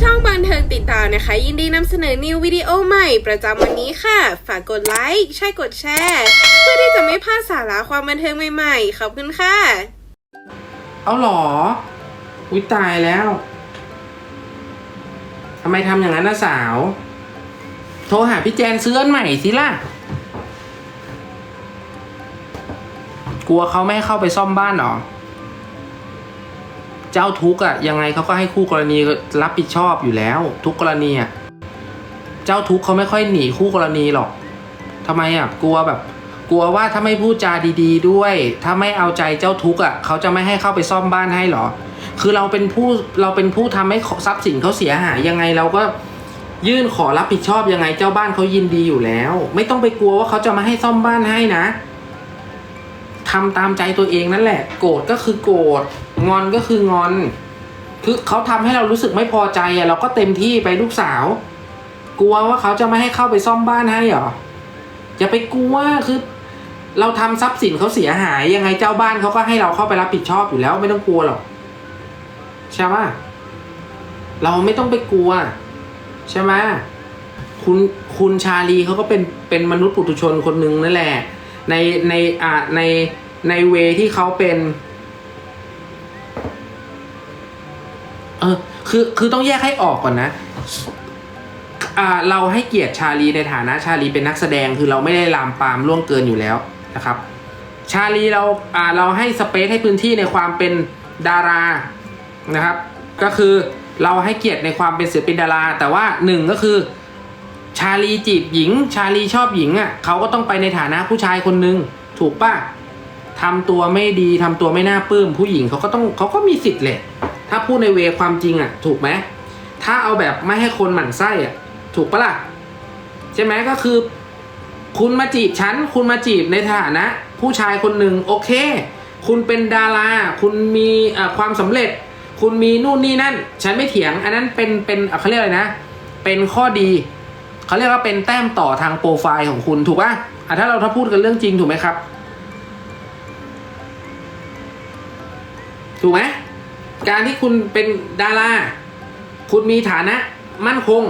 ช่องบันเทิงติดตามนะคะ ยินดีนำเสนอนิววิดีโอใหม่ประจำวันนี้ค่ะ ฝากกดไลค์ใช่กดแชร์ เพื่อที่จะไม่พลาดสาระความบันเทิงใหม่ๆ ขอบคุณค่ะ เอาหรอ อุ้ยตายแล้วทำไมทำอย่างนั้นนะสาว โทรหาพี่แจนซื้ออันใหม่สิล่ะ กลัวเขาไม่ให้เข้าไปซ่อมบ้านหรอ เจ้าทุกข์อะยังไงเขาก็ให้คู่กรณีรับผิดชอบอยู่แล้ว ทุกกรณีอะเจ้าทุกข์เขาไม่ค่อยหนีคู่กรณีหรอกทำไมอะกลัวแบบ กลัวว่าถ้าไม่พูดจาดี ๆ ด้วย ถ้าไม่เอาใจเจ้าทุกข์อะเขาจะไม่ให้เข้าไปซ่อมบ้านให้หรอ คือเราเป็นผู้เราเป็นผู้ทำให้ทรัพย์สินเขาเสียหายยังไงเราก็ยื่นขอรับผิดชอบยังไงเจ้าบ้านเขายินดีอยู่แล้ว ไม่ต้องไปกลัวว่าเขาจะมาให้ซ่อมบ้านให้นะ ทำตามใจตัวเองนั่นแหละ โกรธก็คือโกรธงอนก็คืองอน คือเขาทำให้เรารู้สึกไม่พอใจอะเราก็เต็มที่ไปลูกสาว กลัวว่าเขาจะไม่ให้เข้าไปซ่อมบ้านให้หรออย่าไปกลัวคือ เราทำทรัพย์สินเขาเสียหายยังไงเจ้าบ้านเขาก็ให้เราเข้าไปรับผิดชอบอยู่แล้วไม่ต้องกลัวหรอกใช่ไหมเราไม่ต้องไปกลัว ใช่ไหมคุณคุณชาลีเขาก็เป็นเป็นมนุษย์ปุถุชนคนหนึ่งนั่นแหละ ในในอ่าในในเวที่เขาเป็น เออคือคือต้องแยกให้ออกก่อนนะอ่าเราให้เกียรติชาลีในฐานะชาลีเป็นนักแสดงคือเราไม่ได้ลามปามล่วงเกินอยู่แล้วนะครับ ชาลีเราอ่าเราให้สเปซให้พื้นที่ในความเป็นดารานะครับ ก็คือเราให้เกียรติในความเป็นศิลปินดารา แต่ว่าหนึ่งก็คือ ชาลีจีบหญิง ชาลีชอบหญิงอะเขาก็ต้องไปในฐานะผู้ชายคนหนึ่งถูกปะทำตัวไม่ดีทำตัวไม่น่าปลื้มผู้หญิงเขาก็ต้องเขาก็มีสิทธิ์แหละ ถ้าพูดในเวความจริงอะ ถูกไหมถ้าเอาแบบไม่ให้คนหมั่นไส้อะ ถูกปะล่ะใช่ไหมก็คือ คุณมาจีบฉันคุณมาจีบในฐานะ ผู้ชายคนหนึ่งโอเค คุณเป็นดารา คุณมีความสำเร็จ คุณมีนู่นนี่นั่น ฉันไม่เถียง อันนั้นเป็นเป็นเขาเรียกอะไรนะ เป็นข้อดี เขาเรียกว่าเป็นแต้มต่อทางโปรไฟล์ของคุณถูกปะ่ะถ้าเราถ้าพูดกันเรื่องจริงถูกไหมครับ ถูกไหมการที่คุณเป็นดารา คุณมีฐานะมั่นคง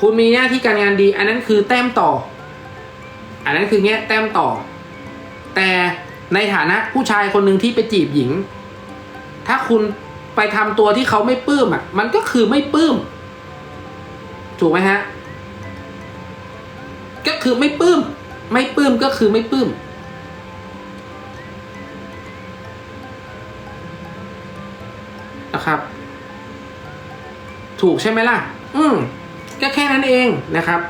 คุณมีหน้าที่การงานดี อันนั้นคือแต้มต่อ อันนั้นคือเงี้ยแต้มต่อ แต่ในฐานะผู้ชายคนหนึ่งที่ไปจีบหญิง ถ้าคุณไปทำตัวที่เขาไม่ปลื้มอะ มันก็คือไม่ปลื้ม ถูกไหมฮะ ก็คือไม่ปลื้ม ไม่ปลื้มก็คือไม่ปลื้ม นะครับ ถูกใช่ไหมล่ะ อืม ก็แค่นั้นเองนะครับ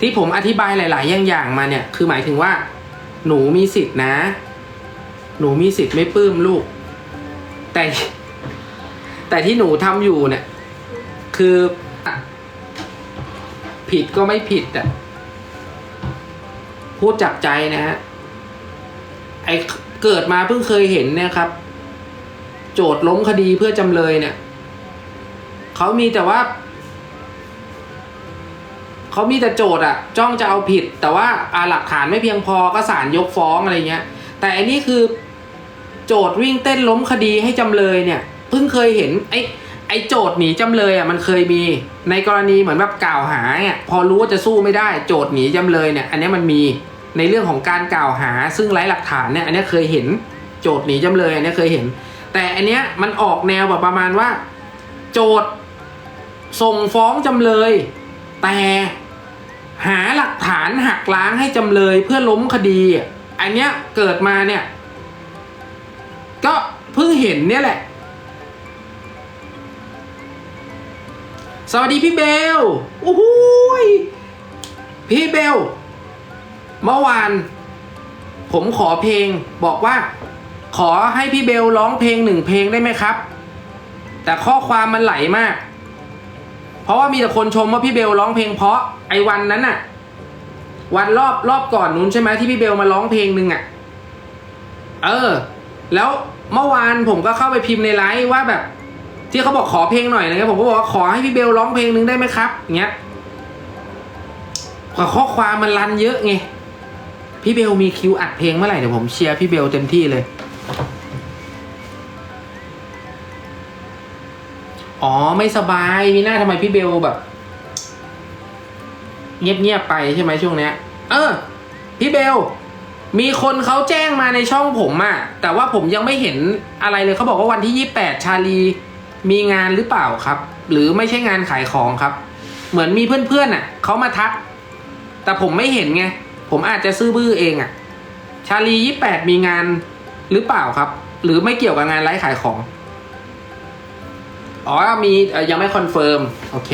ที่ผมอธิบายหลาย ๆ อย่างมาเนี่ย คือหมายถึงว่า หนูมีสิทธินะ หนูมีสิทธิ์ไม่ปลื้มลูก แต่ แต่ที่หนูทำอยู่เนี่ย คือ ผิดก็ไม่ผิดอะพูดจากใจนะฮะไอเกิดมาเพิ่งเคยเห็นเนี่ยครับ โจทย์ล้มคดีเพื่อจำเลยเนี่ยเขามีแต่ว่าเขามีแต่โจทย์อะจ้องจะเอาผิด แต่ว่าอาหลักฐานไม่เพียงพอก็ศาลยกฟ้องอะไรเงี้ย แต่อันนี้คือ โจทย์วิ่งเต้นล้มคดีให้จำเลยเนี่ยเพิ่งเคยเห็นไอ้ ไอ้โจทย์หนีจำเลยอะมันเคยมีในกรณีเหมือนแบบกล่าวหาเนี่ยพอรู้ว่าจะสู้ไม่ได้โจทย์หนีจำเลยเนี่ยอันนี้มันมีในเรื่องของการกล่าวหา ซึ่งไร้หลักฐานเนี่ยอันนี้เคยเห็นโจทย์หนีจำเลยอันนี้เคยเห็น แต่อันเนี้ยมันออกแนวแบบประมาณว่า โจทย์ส่งฟ้องจำเลย แต่หาหลักฐานหักล้างให้จำเลยเพื่อล้มคดี อันเนี้ยเกิดมาเนี่ยก็เพิ่งเห็นเนี่ยแหละ สวัสดีพี่เบลโอ้โหยพี่เบล เมื่อวาน ผมขอเพลงบอกว่า ขอให้พี่เบลร้องเพลงหนึ่งเพลงได้ไหมครับ แต่ข้อความมันไหลมาก เพราะว่ามีแต่คนชมว่าพี่เบลร้องเพลงเพราะไอ้วันนั้นน่ะ วันรอบรอบก่อนนู้นใช่ไหมที่พี่เบลมาร้องเพลงหนึ่งอะ เออ แล้วเมื่อวานผมก็เข้าไปพิมพ์ในไลฟ์ว่าแบบ ที่เขาบอกขอเพลงหน่อยนะครับผมก็บอกว่าขอให้พี่เบลร้องเพลงหนึ่งได้ไหมครับอย่างเงี้ยข้อความมันรันเยอะไงพี่เบลมีคิวอัดเพลงเมื่อไหร่เดี๋ยวผมเชียร์พี่เบลเต็มที่เลย อ๋อไม่สบายมีหน้าทำไมพี่เบลแบบ เงียบๆไปใช่ไหมช่วงเนี้ย เออ พี่เบล มีคนเขาแจ้งมาในช่องผมอะแต่ว่าผมยังไม่เห็นอะไรเลยเขาบอกว่าวันที่ยี่แปดชาลี มีงานหรือเปล่าครับ หรือไม่ใช่งานขายของครับ เหมือนมีเพื่อนๆอะเขามาทัก แต่ผมไม่เห็นไง ผมอาจจะซื่อบื้อเองอะ ชาลียี่แปดมีงานหรือเปล่าครับ หรือไม่เกี่ยวกับงานไลฟ์ขายของ อ๋อ มีเอ่ยังไม่คอนเฟิร์ม โอเค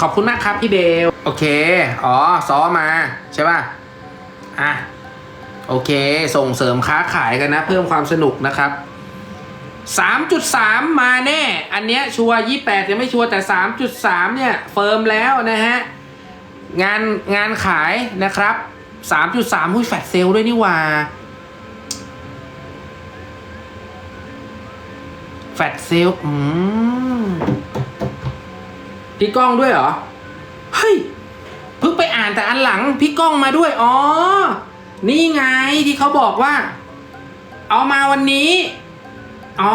ขอบคุณมากครับพี่เบล โอเค อ๋อ ซ้อมาใช่ป่ะ อะ โอเค ส่งเสริมค้าขายกันนะ เพิ่มความสนุกนะครับ 3.3 มาแน่ อันเนี้ยชัวร์28ยังไม่ชัวร์แต่ 3.3 เนี่ยเฟิร์มแล้วนะฮะ งานงานขายนะครับ 3.3หุ้ยแฟดเซลด้วยนี่ว่าแฟดเซลอืมพี่ก้องด้วยเหรอ เฮ้ย เพิ่งไปอ่านแต่อันหลังพี่ก้องมาด้วย อ๋อ นี่ไงที่เขาบอกว่า เอามาวันนี้ อ๋อ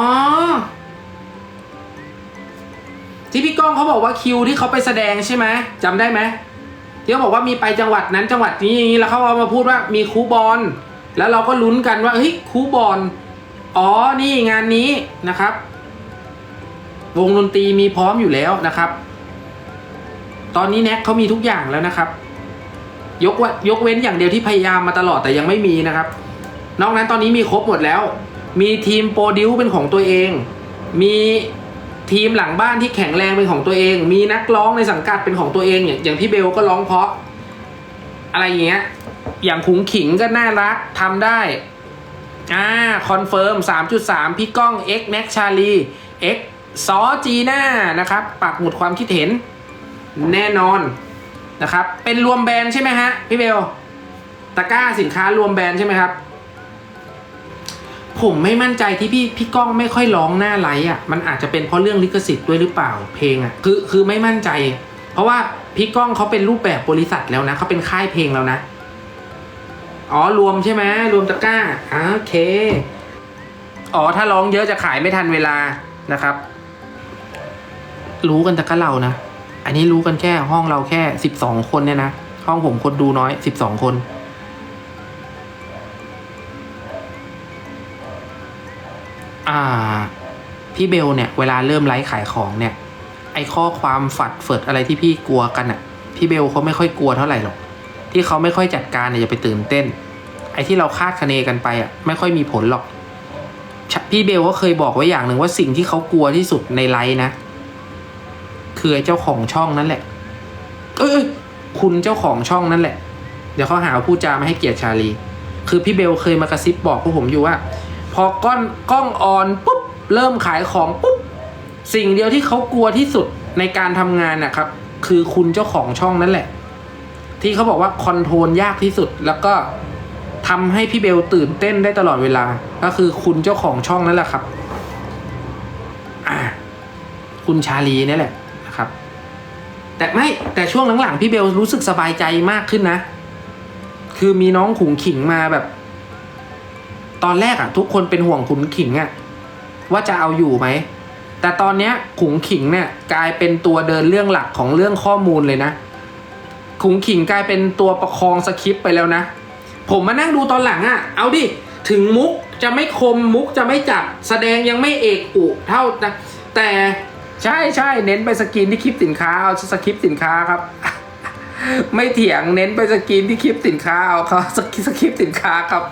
ที่พี่ก้องเขาบอกว่าคิวที่เขาไปแสดงใช่ไหมจำได้ไหมที่เขาบอกว่ามีไปจังหวัดนั้นจังหวัดนี้อย่างนี้แล้วเขาเอามาพูดว่ามีคูบอลแล้วเราก็ลุ้นกันว่าเฮ้ยคูบอลอ๋อนี่งานนี้นะครับ วงดนตรีมีพร้อมอยู่แล้วนะครับ ตอนนี้แน็กเขามีทุกอย่างแล้วนะครับ ยกว่ายกเว้นอย่างเดียวที่พยายามมาตลอดแต่ยังไม่มีนะครับ นอกนั้นตอนนี้มีครบหมดแล้ว มีทีมโปรดิวเป็นของตัวเอง มีทีมหลังบ้านที่แข็งแรงเป็นของตัวเอง มีนักร้องในสังกัดเป็นของตัวเอง อย่างอย่างพี่เบลก็ร้องเพราะ อะไรอย่างเงี้ย อย่างขุงขิงก็น่ารักทำได้ อ่าคอนเฟิร์ม 3.3 พี่ก้อง X Max Charlie X ซอจีน่านะครับ ปักหมุดความคิดเห็นแน่นอนนะครับ เป็นรวมแบรนด์ใช่ไหมฮะพี่เบล ตะกร้าสินค้ารวมแบรนด์ใช่ไหมครับ ผมไม่มั่นใจที่พี่พี่ก้องไม่ค่อยร้องหน้าไลฟ์อะมันอาจจะเป็นเพราะเรื่องลิขสิทธิ์ด้วยหรือเปล่าเพลงอะคือคือไม่มั่นใจ เพราะว่าพี่ก้องเขาเป็นรูปแบบบริษัทแล้วนะเขาเป็นค่ายเพลงแล้วนะอ๋อรวมใช่ไหมรวมตะกร้าอ่าโอเคอ๋อถ้าร้องเยอะจะขายไม่ทันเวลานะครับ รู้กันแต่ก็เรานะ อันนี้รู้กันแค่ห้องเราแค่สิบสองคนเนี่ยนะ ห้องผมคนดูน้อยสิบสองคน อ่า พี่เบลเนี่ย เวลาเริ่มไลฟ์ขายของเนี่ย ไอข้อความฝัดเฟิดอะไรที่พี่กลัวกันอะ่ะ พี่เบลเขาไม่ค่อยกลัวเท่าไหร่หรอก ที่เขาไม่ค่อยจัดการเนี่ยอย่าไปตื่นเต้น ไอที่เราคาดคะเนกันไปอะ่ะ ไม่ค่อยมีผลหรอก พี่เบลก็เคยบอกไว้อย่างหนึ่งว่าสิ่งที่เขากลัวที่สุดในไลฟ์นะ คือไอ้เจ้าของช่องนั่นแหละ เอยเอยคุณเจ้าของช่องนั่นแหละ เดี๋ยวเขาหาว่าพูดจาม่ให้เกียรติชาลี คือพี่เบลเคยมากระซิบบอกพวกผมอยู่ว่า อก้อนกล้องออนปุ๊บเริ่มขายของปุ๊บสิ่งเดียวที่เขากลัวที่สุดในการทำงานนะครับ คือคุณเจ้าของช่องนั่นแหละ ที่เขาบอกว่าคอนโทรลยากที่สุดแล้วก็ทำให้พี่เบลตื่นเต้นได้ตลอดเวลา ก็คือคุณเจ้าของช่องนั่นแหละครับคุณชาลีนี่แหละนะครับ แต่ไม่แต่ช่วงหลังๆพี่เบลรู้สึกสบายใจมากขึ้นนะ คือมีน้องขุงขิงมาแบบ ตอนแรกอะทุกคนเป็นห่วงขุนขิงอะว่าจะเอาอยู่ไหม แต่ตอนเนี้ยขุงขิงเนี่ยกลายเป็นตัวเดินเรื่องหลักของเรื่องข้อมูลเลยนะ ขุงขิงกลายเป็นตัวประคองสคริปต์ไปแล้วนะ ผมมานั่งดูตอนหลังอะเอาดิ ถึงมุกจะไม่คมมุกจะไม่จับ แสดงยังไม่เอกอุเท่านะ แต่ใช่ใช่เน้นไปสกรีนที่คลิปสินค้าเอาสคริปสินค้าครับ ไม่เถียงเน้นไปสกรีนที่คลิปสินค้าเอาเขาสกรีนสคริปสินค้าครับ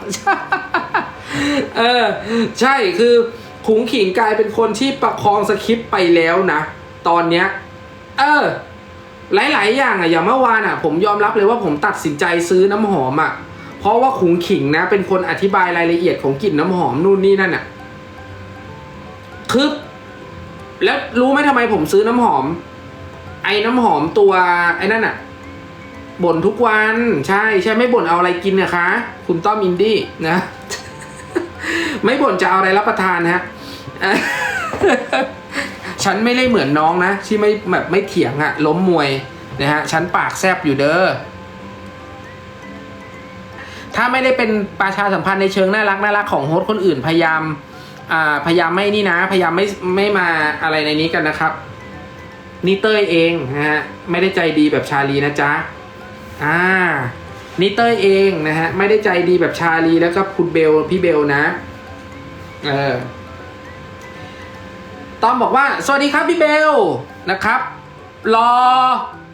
เออ ใช่คือขุงขิงกลายเป็นคนที่ประคองสคริปต์ไปแล้วนะ ตอนเนี้ย เออ หลายๆ อย่างอะอย่างเมื่อวานอะผมยอมรับเลยว่าผมตัดสินใจซื้อน้ำหอมอะเพราะว่าขุงขิงนะ เป็นคนอธิบายรายละเอียดของกลิ่นน้ำหอมนู่นนี่นั่นอะคือแล้วรู้ไหมทำไมผมซื้อน้ำหอม ไอ้น้ำหอมตัวไอ้นั่นอะบ่นทุกวัน ใช่ใช่ไม่บ่นเอาอะไรกินนะคะ คุณต้อมอินดี้นะ ไม่บ่นจะเอาอะไรรับประทานนะฮะฉันไม่ได้เหมือนน้องนะ ที่ไม่แบบไม่เถียงอะล้มมวยนะฮะฉันปากแซบอยู่เด้อถ้าไม่ได้เป็นประชาสัมพันธ์ในเชิงน่ารักน่ารักของโฮสต์คนอื่นพยายามอ่าพยายามไม่นี่นะ พยายามไม่ไม่มาอะไรในนี้กันนะครับ นี่เต้ยเองนะฮะไม่ได้ใจดีแบบชาลีนะจ๊ะอ่านี่เต้ยเองนะฮะไม่ได้ใจดีแบบชาลีแล้วก็คุณเบลพี่เบลนะ เออตอมบอกว่า สวัสดีครับพี่เบลนะครับ รอ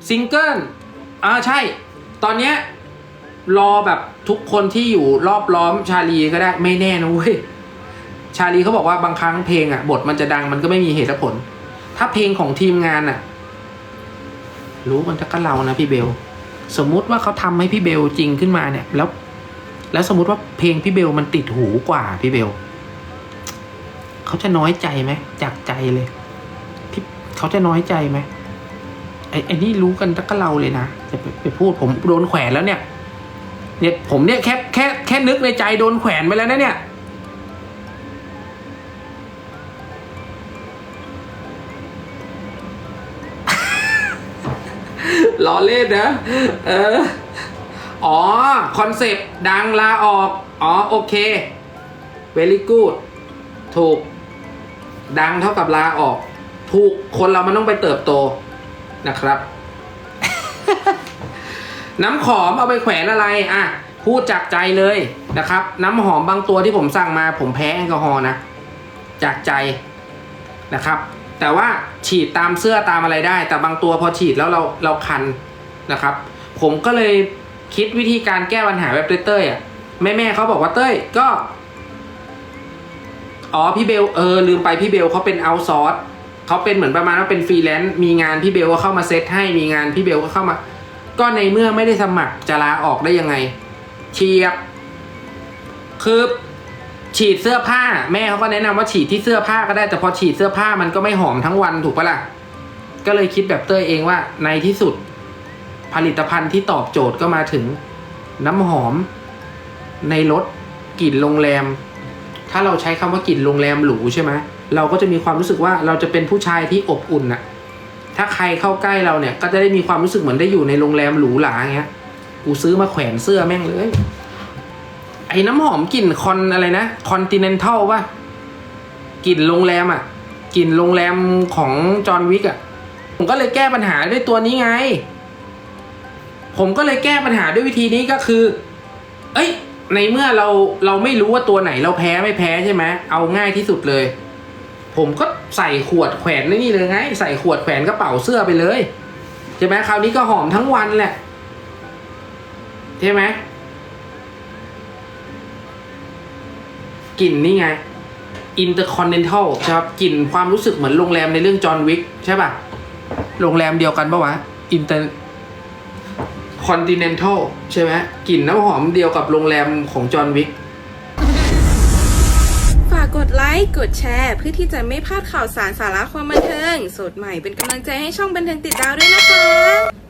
ซิงเกิลอ่าใช่ ตอนเนี้ยรอแบบทุกคนที่อยู่รอบล้อมชาลีก็ได้ไม่แน่นะเว้ยชาลีเขาบอกว่าบางครั้งเพลงอะ บทมันจะดังมันก็ไม่มีเหตุผล ถ้าเพลงของทีมงานอะ รู้มันจะก็เรานะพี่เบล สมมุติว่าเขาทำให้พี่เบลจริงขึ้นมาเนี่ย แล้ว แล้วสมมุติว่าเพลงพี่เบลมันติดหูกว่าพี่เบล เขาจะน้อยใจไหมจากใจเลยพี่เขาจะน้อยใจไหมไอ้ไอ้นี่รู้กันตั้งก็เราเลยนะจะไปไปพูดผมโดนแขวนแล้วเนี่ย เนี่ยผมเนี่ยแค่แค่แค่นึกในใจโดนแขวนไปแล้วนะเนี่ยล้อเล่นนะ เออ อ๋อ คอนเซปต์ดังลาออก อ๋อ โอเค very good ถูก ดังเท่ากับลาออก ถูกคนเรามันต้องไปเติบโตนะครับ น้ำหอมเอาไปแขวนอะไร อะ พูดจากใจเลยนะครับ น้ำหอมบางตัวที่ผมสั่งมา ผมแพ้แอลกอฮอล์นะ จากใจนะครับ แต่ว่าฉีดตามเสื้อตามอะไรได้ แต่บางตัวพอฉีดแล้วเราเราคันนะครับ ผมก็เลยคิดวิธีการแก้ปัญหาแบบเต้ยอะแม่แม่เขาบอกว่าเต้ยก็ อ๋อพี่เบลเออลืมไปพี่เบลเขาเป็นเอาซอร์สเขาเป็นเหมือนประมาณว่าเป็นฟรีแลนซ์มีงานพี่เบลก็เข้ามาเซตให้มีงานพี่เบลก็เข้ามา ก็ในเมื่อไม่ได้สมัครจะลาออกได้ยังไงเชียบคือฉีดเสื้อผ้า แม่เขาก็แนะนำว่าฉีดที่เสื้อผ้าก็ได้แต่พอฉีดเสื้อผ้ามันก็ไม่หอมทั้งวันถูกปะล่ะก็เลยคิดแบบเต้ยเองว่าในที่สุด ผลิตภัณฑ์ที่ตอบโจทย์ก็มาถึง น้ำหอม ในรถกลิ่นโรงแรม ถ้าเราใช้คำว่ากลิ่นโรงแรมหรูใช่ไหมเราก็จะมีความรู้สึกว่าเราจะเป็นผู้ชายที่อบอุ่นน่ะ ถ้าใครเข้าใกล้เราเนี่ย ก็จะได้มีความรู้สึกเหมือนได้อยู่ในโรงแรมหรูหราอย่างเงี้ย กูซื้อมาแขวนเสื้อแม่งเลย ไอ้น้ำหอมกลิ่นคอนอะไรนะคอนติเนนทัลป่ะกลิ่นโรงแรมอะกลิ่นโรงแรมของจอห์นวิกอะ ผมก็เลยแก้ปัญหาด้วยตัวนี้ไง ผมก็เลยแก้ปัญหาด้วยวิธีนี้ก็คือ เอ้ย ในเมื่อเราเราไม่รู้ว่าตัวไหนเราแพ้ไม่แพ้ใช่ไหมเอาง่ายที่สุดเลย ผมก็ใส่ขวดแขวนนี่เลยไง ใส่ขวดแขวนกระเป๋าเสื้อไปเลยใช่ไหมคราวนี้ก็หอมทั้งวันแหละใช่ไหมกลิ่นนี่ไง Intercontinental ใช่ครับกลิ่นความรู้สึกเหมือนโรงแรมในเรื่องจอห์นวิกใช่ป่ะ โรงแรมเดียวกันปะวะ คอนติเนนทัลใช่ไหมกลิ่นน้ำหอมเดียวกับโรงแรมของจอห์นวิก ฝากกดไลค์ กดแชร์ เพื่อที่จะไม่พลาดข่าวสารสาระความบันเทิง สดใหม่เป็นกำลังใจให้ช่องบันเทิงติดดาวด้วยนะคะ